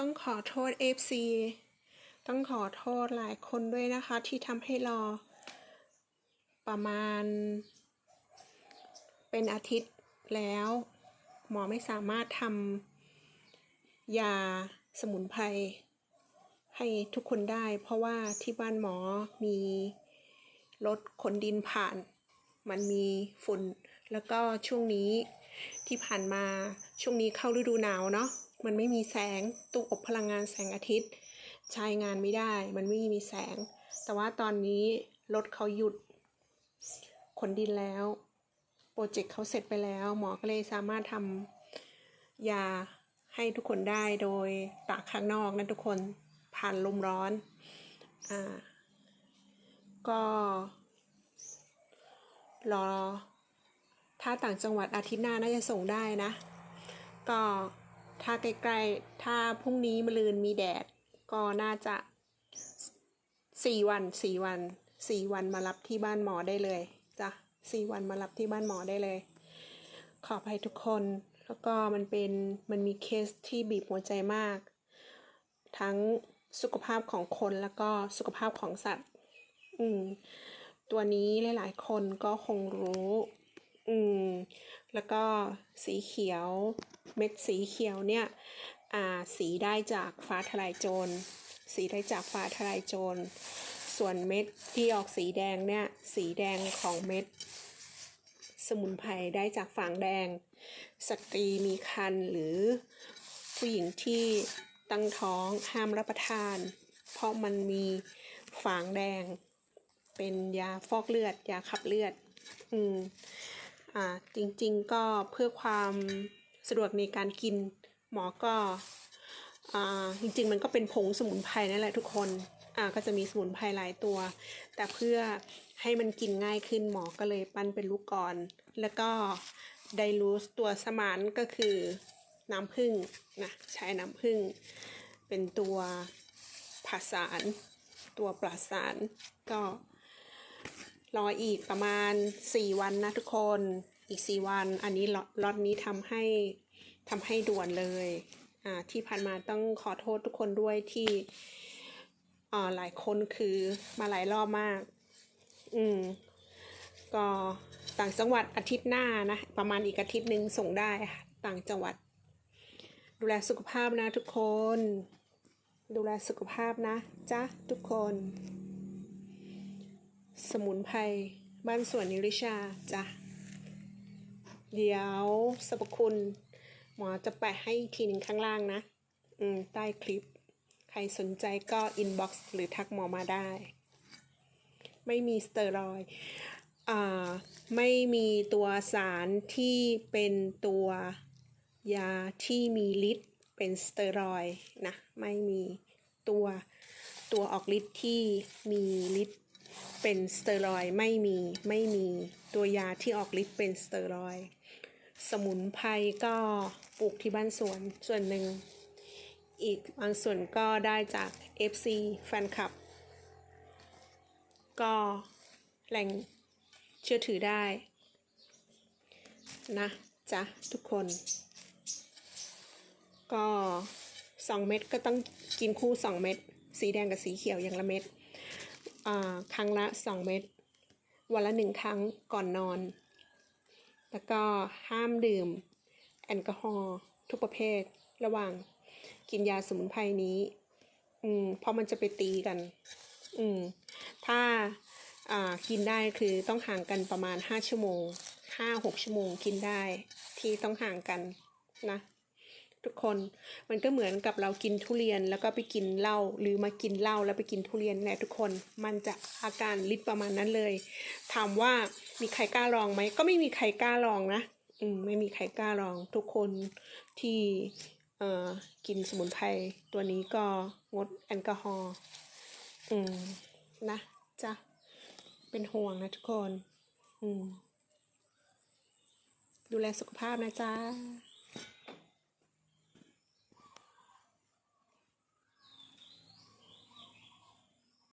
ต้องขอโทษ FC ต้องขอโทษหลายคนด้วยนะคะ ที่ทำให้รอ ประมาณ เป็นอาทิตย์แล้ว หมอไม่สามารถทำยาสมุนไพรให้ทุกคนได้ เพราะว่าที่บ้านหมอมีรถขนดินผ่าน มันมีฝุ่น แล้วก็ช่วงนี้ที่ผ่านมาช่วงนี้เข้าฤดูหนาวเนาะ มันไม่มีแสงตู้อบพลังงานแสงอาทิตย์ ใช้งานไม่ได้ มันไม่มีแสง แต่ว่าตอนนี้รถเขาหยุดขนดินแล้ว โปรเจกต์เขาเสร็จไปแล้ว หมอก็เลยสามารถทำยาให้ทุกคนได้โดยตากข้างนอกนะทุกคนผ่านลมร้อน อ่า ก็ รอ ถ้าต่างจังหวัดอาทิตย์หน้าน่าจะส่งได้นะ ก็ ถ้าใกล้ๆ ถ้าพรุ่งนี้มะรืนมีแดด ก็น่าจะสี่วันสี่วันสี่วันมารับที่บ้านหมอได้เลยจ้ะสี่วันมารับที่บ้านหมอได้เลย ขออภัยทุกคน แล้วก็มันเป็นมันมีเคสที่บีบหัวใจมาก ทั้งสุขภาพของคนแล้วก็สุขภาพของสัตว์ อืม ตัวนี้หลาย ๆ คนก็คงรู้ อืม แล้วก็สีเขียว เม็ดสีเขียวเนี่ยสีได้จากฟ้าทลายโจร สีได้จากฟ้าทลายโจร ส่วนเม็ดที่ออกสีแดงเนี่ยสีแดงของเม็ด สมุนไพรได้จากฝางแดง สตรีมีครรภ์หรือผู้หญิงที่ตั้งท้องห้ามรับประทาน เพราะมันมีฝางแดง เป็นยาฟอกเลือด ยาขับเลือด อืม อ่า จริง ๆ ก็เพื่อความ สะดวกในการกินหมอก็อ่าจริงๆ มันก็เป็นผงสมุนไพรนั่นแหละทุกคนอ่าก็จะมีสมุนไพรหลายตัว แต่เพื่อให้มันกินง่ายขึ้นหมอก็เลยปั้นเป็นลูกกรอนแล้วก็ไดรูสตัวสมานก็คือน้ำผึ้งนะใช้น้ำผึ้งเป็นตัวผสานตัวปราสารก็รออีกประมาณ 4 วันนะทุกคนอีก 4 วัน อันนี้ล็อตล็อตนี้ทำให้ ทำให้ด่วนเลยอ่าที่ผ่านมาต้องขอโทษทุกคนด้วยที่อ่าหลายคนคือมาหลายรอบมาก อืม ก็ต่างจังหวัดอาทิตย์หน้านะ ประมาณอีกอาทิตย์หนึ่งส่งได้ค่ะ ต่างจังหวัด ดูแลสุขภาพนะทุกคน ดูแลสุขภาพนะจ๊ะทุกคน สมุนไพรบ้านสวนนิริชาจ้ะเดี๋ยวสรรพคุณ หมอจะแปะให้อีกทีหนึ่งข้างล่างนะ อืม ใต้คลิป ใครสนใจก็อินบ็อกซ์หรือทักหมอมาได้ ไม่มีสเตอรอยด์อ่าไม่มีตัวสารที่เป็นตัวยาที่มีฤทธิ์เป็นสเตอรอยด์นะ ไม่มีตัวตัวออกฤทธิ์ที่มีฤทธิ์เป็นสเตอรอยด์ไม่มีไม่มีตัวยาที่ออกฤทธิ์เป็นสเตอรอยด์ สมุนไพรก็ปลูกที่บ้านสวนส่วนหนึ่ง อีกบางส่วนก็ได้จาก FC แฟนคลับ ก็แหล่งเชื่อถือได้ นะจ๊ะ ทุกคน ก็สองเม็ดก็ต้องกินคู่สองเม็ดสีแดงกับสีเขียวอย่างละเม็ดครั้งละสองเม็ดวันละหนึ่งครั้งก่อนนอน แล้วก็ห้ามดื่ม แอลกอฮอล์ทุกประเภท ระหว่างกินยาสมุนไพรนี้ อืมเพราะมันจะไปตีกัน อืม ถ้าอ่ากินได้คือต้องห่างกันประมาณห้าชั่วโมงห้าหกชั่วโมงกินได้ที่ต้องห่างกันนะ ทุกคน มันก็เหมือนกับเรากินทุเรียนแล้วก็ไปกินเหล้าหรือมากินเหล้าแล้วไปกินทุเรียนแหละทุกคน มันจะอาการฤทธิ์ประมาณนั้นเลย ถามว่ามีใครกล้าลองไหมก็ไม่มีใครกล้าลองนะ อืมไม่มีใครกล้าลองทุกคนที่เอ่อกินสมุนไพรตัวนี้ก็งดแอลกอฮอล์อืมนะจ้ะเป็นห่วงนะทุกคน อืมดูแลสุขภาพนะจ๊ะ